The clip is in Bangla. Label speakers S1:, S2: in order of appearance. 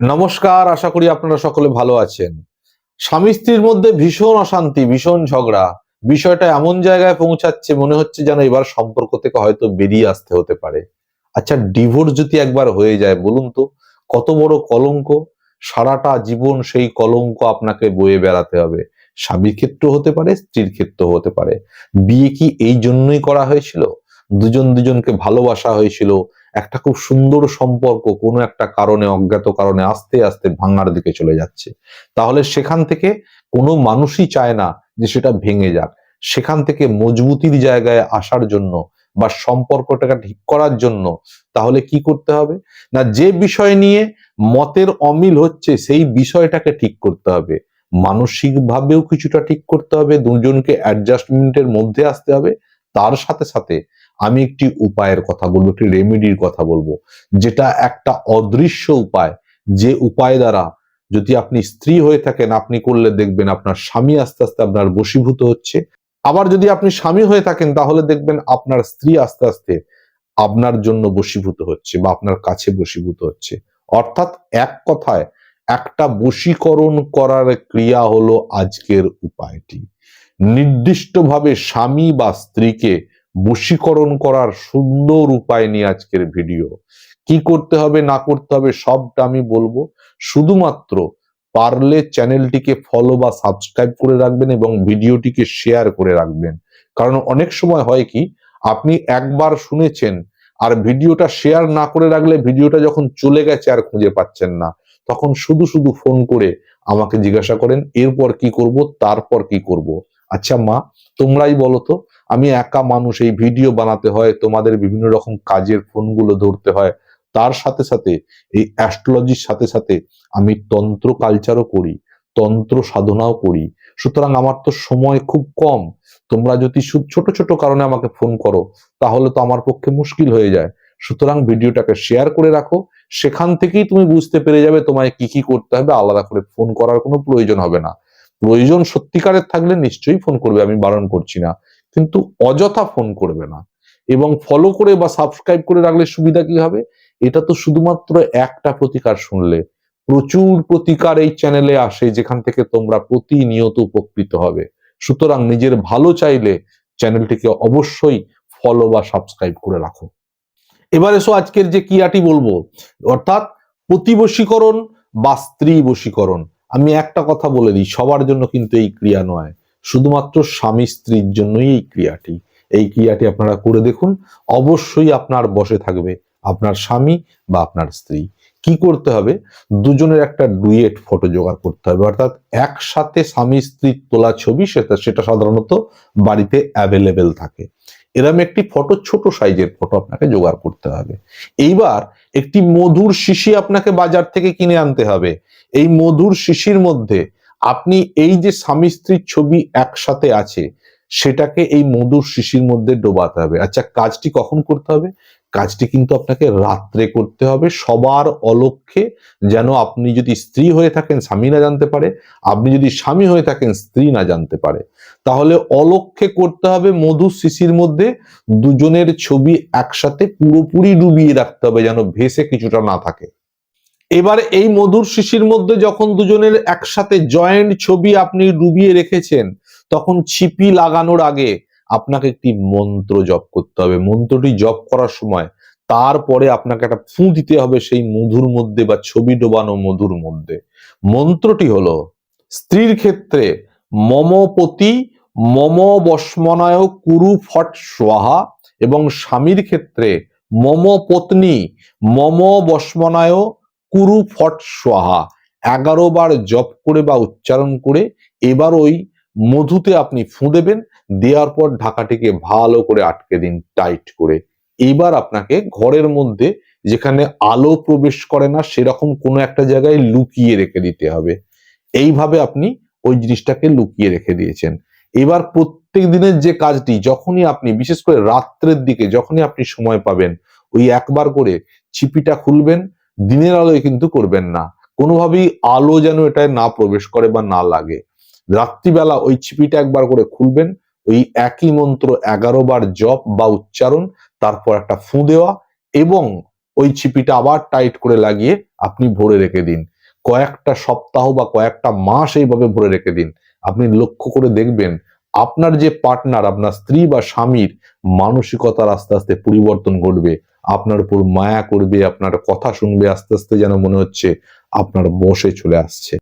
S1: নমস্কার, আশা করি আপনারা সকলে ভালো আছেন। স্বামী স্ত্রীর মধ্যে ভীষণ অশান্তি, ভীষণ ঝগড়া। বিষয়টা এমন জায়গায় পৌঁছাচ্ছে, মনে হচ্ছে যেন এবার সম্পর্ক থেকে হয়তো বেরিয়ে আসতে হতে পারে। আচ্ছা ডিভোর্স যদি একবার হয়ে যায়, বলুন তো, কত বড় কলঙ্ক? সারাটা জীবন সেই কলঙ্ক আপনাকে বয়ে বেড়াতে হবে। স্বামীর ক্ষেত্র হতে পারে, স্ত্রীর ক্ষেত্র হতে পারে। বিয়ে কি এই জন্যই করা হয়েছিল? দুজন দুজনকে ভালোবাসা হয়েছিল। একটা খুব সুন্দর সম্পর্ক, কোনো একটা কারণে, অজ্ঞাত কারণে আস্তে আস্তে ভাঙার দিকে চলে যাচ্ছে। তাহলে সেখান থেকে কোনো মানুষই চায় না যে সেটা ভেঙে যাক। সেখান থেকে মজবুতির জায়গায় আসার জন্য বা সম্পর্কটাকে ঠিক করার জন্য তাহলে কি করতে হবে? না, যে বিষয় নিয়ে মতের অমিল হচ্ছে সেই বিষয়টাকে ঠিক করতে হবে। মানসিকভাবেও কিছুটা ঠিক করতে হবে, দুজনকে অ্যাডজাস্টমেন্টের মধ্যে আসতে হবে। তার সাথে সাথে আমি একটি উপায়ের কথা বলব, একটি রেমেডির কথা বলব। যেটা একটা অদৃশ্য উপায়, যে উপায় দ্বারা যদি আপনি স্ত্রী হয়ে থাকেন, আপনি করলে দেখবেন আপনার স্বামী আস্তে আস্তে আপনার বশীভূত হচ্ছে। আবার যদি আপনি স্বামী হয়ে থাকেন, তাহলে দেখবেন আপনার স্ত্রী আস্তে আস্তে আপনার জন্য বশীভূত হচ্ছে বা আপনার কাছে বশীভূত হচ্ছে। অর্থাৎ এক কথায়, একটা বশীকরণ করার ক্রিয়া হলো আজকের উপায়টি। নির্দিষ্টভাবে স্বামী বা স্ত্রীকে বশীকরণ করার সুন্দর উপায় নিয়ে আজকের ভিডিও। কি করতে হবে, না করতে হবে, সবটা আমি বলব। শুধুমাত্র পারলে চ্যানেলটিকে ফলো বা সাবস্ক্রাইব করে রাখবেন এবং ভিডিওটিকে শেয়ার করে রাখবেন। কারণ অনেক সময় হয় কি, আপনি একবার শুনেছেন আর ভিডিওটা শেয়ার না করে রাখলে ভিডিওটা যখন চলে গেছে আর খুঁজে পাচ্ছেন না, তখন শুধু শুধু ফোন করে আমাকে জিজ্ঞাসা করেন, এরপর কি করব, তারপর কি করব। আচ্ছা মা, তোমরাই বলো তো, আমি একা মানুষ, এই ভিডিও বানাতে হয়, তোমাদের বিভিন্ন রকম কাজের ফোনগুলো ধরতে হয়। তার সাথে সাথে, এই অ্যাস্ট্রোলজির সাথে সাথে, আমি তন্ত্র কালচারও করি, তন্ত্র সাধনাও করি। সুতরাং আমার তো সময় খুব কম। তোমরা যদি ছোট ছোট কারণে আমাকে ফোন করো, তাহলে তো আমার পক্ষে মুশকিল হয়ে যায়। সুতরাং ভিডিওটাকে শেয়ার করে রাখো। সেখান থেকেই তুমি বুঝতে পেরে যাবে তোমায় কি কি করতে হবে। আলাদা করে ফোন করার কোনো প্রয়োজন হবে না। প্রয়োজন সত্যিকারের থাকলে নিশ্চয়ই ফোন করবে, আমি বারণ করছি না। কিন্তু অযথা ফোন করবে না। এবং ফলো করে বা সাবস্ক্রাইব করে রাখলে সুবিধা কি হবে? এটা তো শুধুমাত্র একটা প্রতিকার শুনলে। প্রচুর প্রতিকার এই চ্যানেলে আসে, যেখান থেকে তোমরা প্রতিনিয়ত উপকৃত হবে। সুতরাং নিজের ভালো চাইলে চ্যানেলটিকে অবশ্যই ফলো বা সাবস্ক্রাইব করে রাখো। এবার এসো আজকের যে ক্রিয়াটি বলব। অর্থাৎ প্রতিবশীকরণ বা স্ত্রী বশীকরণ আমি একটা কথা বলে দিই, সবার জন্য কিন্তু এই ক্রিয়া নয়। শুধুমাত্র স্বামী স্ত্রীর জন্যই এই ক্রিয়াটি। এই ক্রিয়াটি আপনারা করে দেখুন, অবশ্যই আপনার বসে থাকবে আপনার স্বামী বা আপনার স্ত্রী। কি করতে হবে? দুজনের একটা ডুয়েট ফটো জোগাড় করতে হবে। অর্থাৎ একসাথে স্বামী স্ত্রীর তোলা ছবি, সেটা সেটা সাধারণত বাড়িতে অ্যাভেলেবেল থাকে। এরম একটি ফটো, ছোট সাইজের ফটো আপনাকে জোগাড় করতে হবে। এইবার একটি মধুর শিশি আপনাকে বাজার থেকে কিনে আনতে হবে। এই মধুর শিশির মধ্যে আপনি এই যে স্বামী স্ত্রীর ছবি একসাথে আছে, সেটাকে এই মধুর শিশির মধ্যে ডোবাতে হবে। আচ্ছা কাজটি কখন করতে হবে? কাজটি কিন্তু আপনাকে রাত্রে করতে হবে। সবার অলক্ষ্যে যেন আপনি যদি স্ত্রী হয়ে থাকেন, স্বামী না জানতে পারে, আপনি যদি স্বামী হয়ে থাকেন, স্ত্রী না জানতে পারে। তাহলে অলক্ষ্যে করতে হবে মধুর শিশির মধ্যে। দুজনের ছবি একসাথে পুরোপুরি ডুবিয়ে রাখতে হবে যেন ভেসে কিছুটা না থাকে। এবার এই মধুর শিশির মধ্যে যখন দুজনের একসাথে জয়েন্ট ছবি আপনি ডুবিয়ে রেখেছেন, তখন ছিপি লাগানোর আগে আপনাকে একটি মন্ত্র জপ করতে হবে। মন্ত্রটি জপ করার সময় তারপরে আপনাকে একটা ফু দিতে হবে সেই মধুর মধ্যে বা ছবি ডোবানো মধুর মধ্যে। মন্ত্রটি হলো, স্ত্রীর ক্ষেত্রে মমপতি মম বস্মনায় কুরু ফট স্বাহা এবং স্বামীর ক্ষেত্রে মম পত্নী মম বস্মনায় কুরু ফট স্বাহা এগারো বার জপ করে বা উচ্চারণ করে এবার ওই মধুতে আপনি ফু দেবেন, দেওয়ার পর ঢাকাটিকে ভালো করে আটকে দিন, টাইট করে। এবার আপনাকে ঘরের মধ্যে যেখানে আলো প্রবেশ করে না, সেরকম কোনো একটা জায়গায় লুকিয়ে রেখে দিতে হবে। এইভাবে আপনি ওই জিনিসটাকে লুকিয়ে রেখে দিয়েছেন। এবার প্রত্যেক দিনের যে কাজটি, যখনই আপনি, বিশেষ করে রাত্রের দিকে, যখনই আপনি সময় পাবেন, ওই একবার করে ছিপিটা খুলবেন, দিনের আলোয় কিন্তু করবেন না। কোনোভাবেই আলো যেন এটায় না প্রবেশ করে বা না লাগে। রাত্রিবেলা ওই ছিপিটা একবার করে খুলবেন, ওই একই মন্ত্র এগারো বার জপ বা উচ্চারণ, তারপর একটা ফু দেওয়া এবং ওই ছিপিটা আবার টাইট করে লাগিয়ে আপনি ভরে রেখে দিন। কয়েকটা সপ্তাহ বা কয়েকটা মাস এইভাবে ভরে রেখে দিন। আপনি লক্ষ্য করে দেখবেন আপনার যে পার্টনার আপনার স্ত্রী বা স্বামীর মানসিকতার আস্তে আস্তে পরিবর্তন ঘটবে। আপনার উপর মায়া করবে, আপনার কথা শুনবে, আস্তে আস্তে যেন মনে হচ্ছে আপনার বসে চলে আসছে।